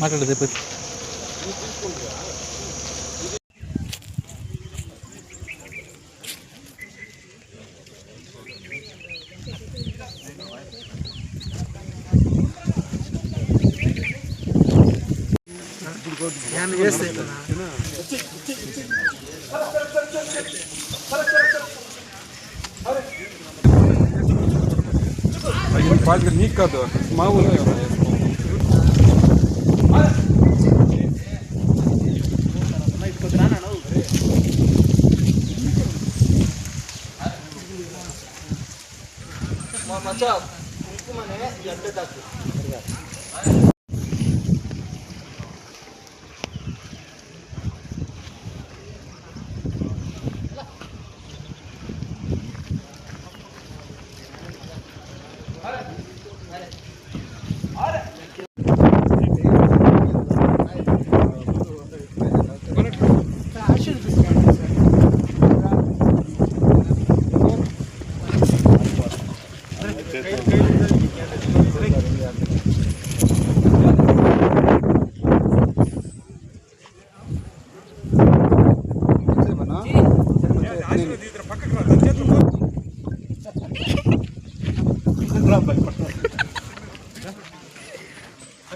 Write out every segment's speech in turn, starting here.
మాట్లాడదు బాగా నీకు కాదు మా ఊళ్ళో మా మచ్చ కుంకుమనే ఎంత దక్కు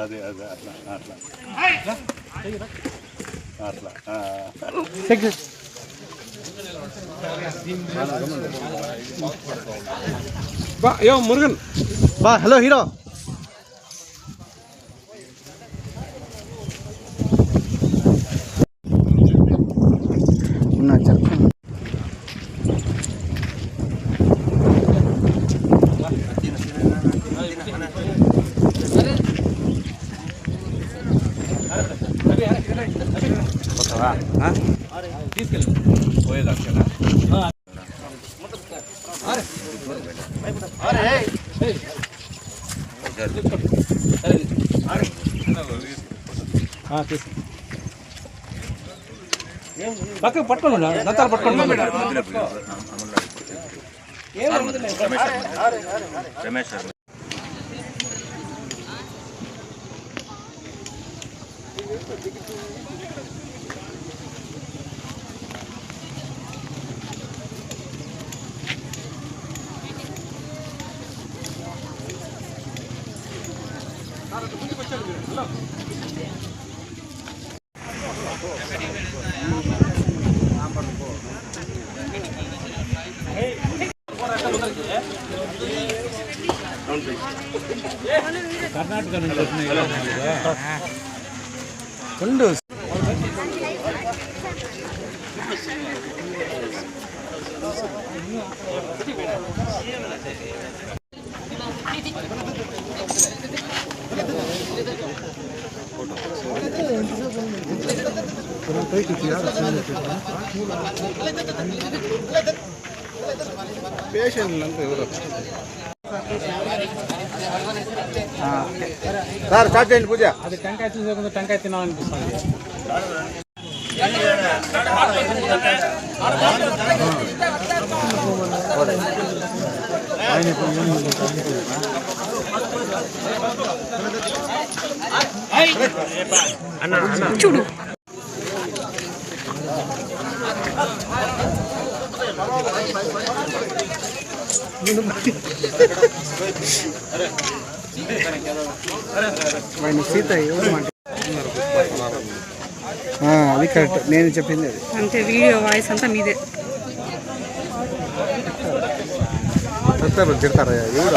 అదే అదే అట్లా అట్లా అట్లా ఆ. బా యో మురుగన్ బా హలో హీరో ఉన్నా చెప్పు పక్కకు పట్టుకోండి దంతాలు పట్టుకోండి రమేష్ 건들 그럼 페이크 뒤하라 쓰면 되겠구나 패션은 안 돼요 సార్ స్టార్ట్ చేయండి పూజ అది టెంకాయ చూసే టెంకాయ తినాలనిపిస్తుంది ఆయన సీత ఎవరు మాట? ఆ, అది కరెక్ట్. నేను చెప్పింది అది. అంతే వీడియో వాయిస్ అంతా మీదే. తిడతారా? ఎవరు?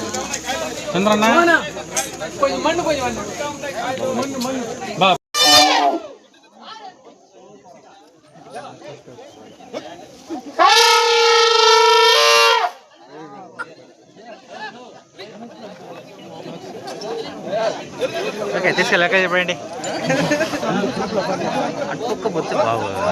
చంద్రన్న? ఓకే తీసుకెళ్ళాక చెప్పండి అట్టుకోపోతే బాగు మా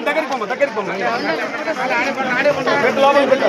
దగ్గరికి పోమ్మ దగ్గరికి పోమ్మ. లోపల పెట్టు.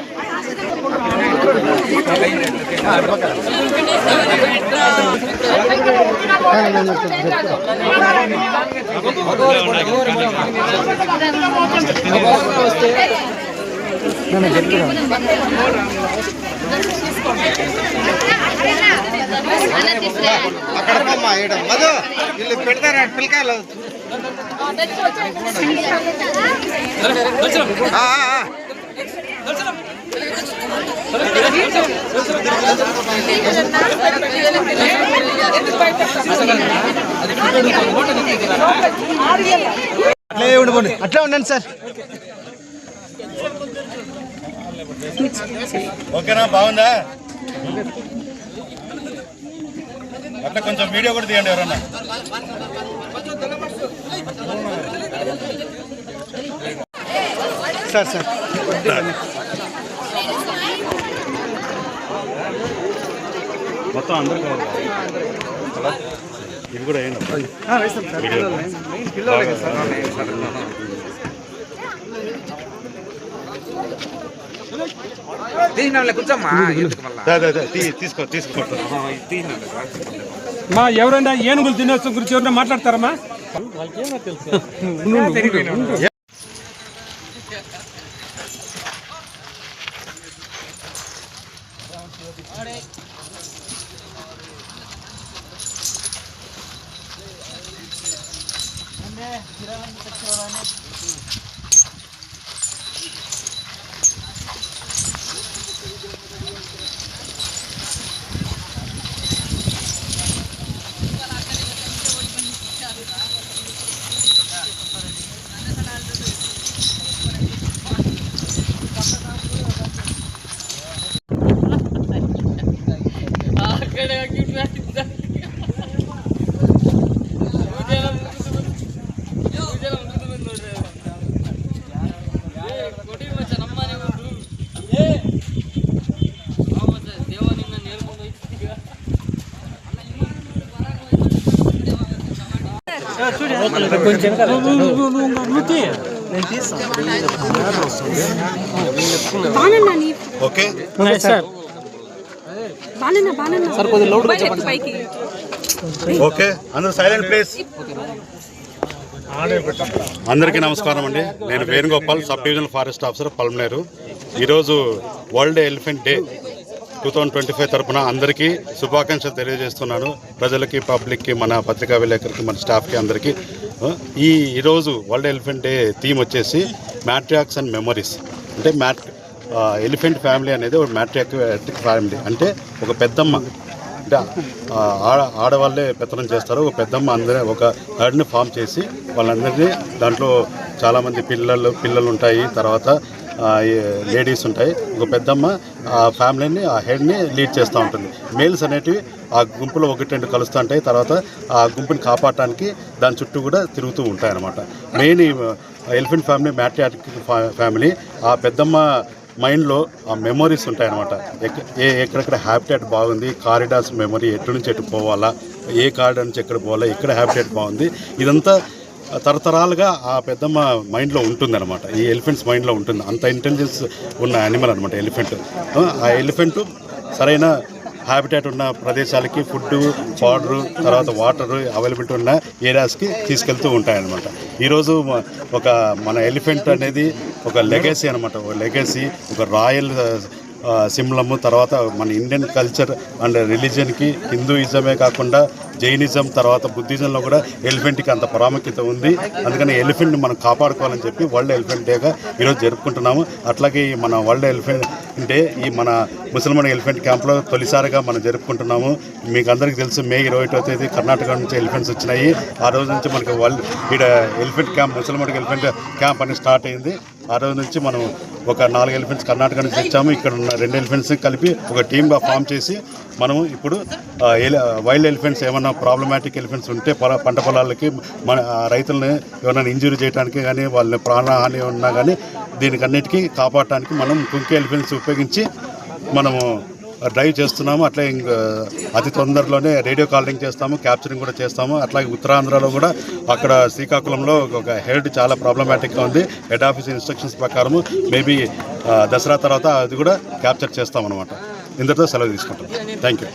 పోమ్మా ఈడ మధు. వీళ్ళు పెడతారా పిల్లకాయలు ఆ. అట్లే ఉండిపోండి అట్లా ఉండండి సార్ ఓకేనా బాగుందా అట్లా కొంచెం వీడియో కూడా తీయండి ఎవరన్నా సార్ సార్ మొత్తం అందరూ? ఇవి కూడా తీసుకో తీసుకో. మా ఎవరైనా ఏనుగులు తినోత్సవం గురించి ఎవరైనా మాట్లాడతారమ్మా? బానన్నా ಕಿರಣ ಸಚಿವರಾಗಿ నీ ఓకే. సార్ కొద్దిగా అందరూ సైలెంట్ ప్లీజ్ అందరికీ నమస్కారం అండి. నేను Venugopal sub divisional forest officer Palamaneru. ఈరోజు world elephant day. Two thousand twenty five తరఫున అందరికీ శుభాకాంక్షలు తెలియజేస్తున్నాను. ప్రజలకి పబ్లిక్కి మన పత్రికా విలేకరికి మన స్టాఫ్కి అందరికీ. ఈ ఈరోజు వరల్డ్ ఎలిఫెంట్ డే థీమ్ వచ్చేసి మ్యాట్రియాక్స్ అండ్ మెమరీస్. అంటే మ్యాట్ ఎలిఫెంట్ ఫ్యామిలీ అనేది ఒక మ్యాట్రియాక్ ఫ్యామిలీ. అంటే ఒక పెద్దమ్మ. అంటే ఆడ ఆడవాళ్ళే పెత్తనం చేస్తారు. ఒక పెద్దమ్మ అందరూ ఒక హర్డ్ని ఫామ్ చేసి వాళ్ళందరినీ దాంట్లో చాలామంది పిల్లలు పిల్లలు ఉంటాయి తర్వాత లేడీస్ ఉంటాయి. ఒక పెద్దమ్మ ఆ ఫ్యామిలీని ఆ హెడ్ని లీడ్ చేస్తూ ఉంటుంది. మేల్స్ అనేటివి ఆ గుంపులో ఒకటి రెండు కలుస్తూ ఉంటాయి. తర్వాత ఆ గుంపుని కాపాడటానికి దాని చుట్టూ కూడా తిరుగుతూ ఉంటాయి అన్నమాట. Main elephant family matriarchic family ఆ పెద్దమ్మ మైండ్లో ఆ మెమొరీస్ ఉంటాయన్నమాట ఏ ఎక్కడెక్కడ హ్యాబిటేట్ బాగుంది కారిడార్స్ మెమరీ ఎటు నుంచి ఎటు పోవాలా ఏ కారిడార్ నుంచి ఎక్కడ పోవాలా ఎక్కడ హ్యాబిటేట్ బాగుంది ఇదంతా తరతరాలుగా ఆ పెద్దమ్మ మైండ్లో ఉంటుందన్నమాట. ఈ ఎలిఫెంట్స్ మైండ్లో ఉంటుంది. అంత ఇంటెలిజెన్స్ ఉన్న యానిమల్ అనమాట ఎలిఫెంట్ ఆ ఎలిఫెంట్ సరైన హ్యాబిటేట్ ఉన్న ప్రదేశాలకి ఫుడ్ పౌడరు తర్వాత వాటర్ అవైలబిలిటీ ఉన్న ఏరియాస్కి తీసుకెళ్తూ ఉంటాయన్నమాట. ఈరోజు ఒక మన ఎలిఫెంట్ అనేది ఒక లెగసీ అనమాట ఒక లెగసీ ఒక రాయల్ సింబలము తర్వాత మన ఇండియన్ కల్చర్ అండ్ రిలీజియన్కి హిందూయిజమే కాకుండా జైనిజం తర్వాత బుద్ధిజంలో కూడా ఎలిఫెంట్కి అంత ప్రాముఖ్యత ఉంది. అందుకని ఎలిఫెంట్ని మనం కాపాడుకోవాలని చెప్పి వరల్డ్ ఎలిఫెంట్ డేగా ఈరోజు జరుపుకుంటున్నాము. అట్లాగే ఈ మన వరల్డ్ ఎలిఫెంట్ డే ఈ మన ముసల్మాన్ ఎలిఫెంట్ క్యాంప్లో తొలిసారిగా మనం జరుపుకుంటున్నాము. మీకు అందరికీ తెలుసు మే ఇరవై ఒకటో తేదీ కర్ణాటక నుంచి ఎలిఫెంట్స్ వచ్చినాయి. ఆ రోజు నుంచి మనకి వరల్డ్ ఇక్కడ ఎలిఫెంట్ క్యాంప్ ముసల్మాన్ ఎలిఫెంట్ క్యాంప్ అనేది స్టార్ట్ అయింది. ఆ రోజు నుంచి మనం ఒక నాలుగు ఎలిఫెంట్స్ కర్ణాటక నుంచి తెచ్చాము ఇక్కడ ఉన్న రెండు ఎలిఫెంట్స్ కలిపి ఒక టీమ్గా ఫామ్ చేసి మనము ఇప్పుడు వైల్డ్ ఎలిఫెంట్స్ ఏమైనా ప్రాబ్లమాటిక్ ఎలిఫెంట్స్ ఉంటే పొల పంట పొలాలకి మన రైతులని ఏమైనా ఇంజురీ చేయడానికి కానీ వాళ్ళని ప్రాణహాని ఉన్నా కానీ దీనికన్నిటికీ కాపాడటానికి మనం కుంకే ఎలిఫెంట్స్ ఉపయోగించి మనము డ్రైవ్ చేస్తున్నాము అట్లే అతి తొందరలోనే రేడియో కాలింగ్ చేస్తాము క్యాప్చరింగ్ కూడా చేస్తాము. అట్లాగే ఉత్తరాంధ్రలో కూడా అక్కడ శ్రీకాకుళంలో ఒక హెడ్ చాలా ప్రాబ్లమాటిక్గా ఉంది. హెడ్ ఆఫీస్ ఇన్స్ట్రక్షన్స్ ప్రకారము మేబీ దసరా తర్వాత అది కూడా క్యాప్చర్ చేస్తామన్నమాట. ఇంతటితో సెలవు తీసుకుంటాం థ్యాంక్ యూ.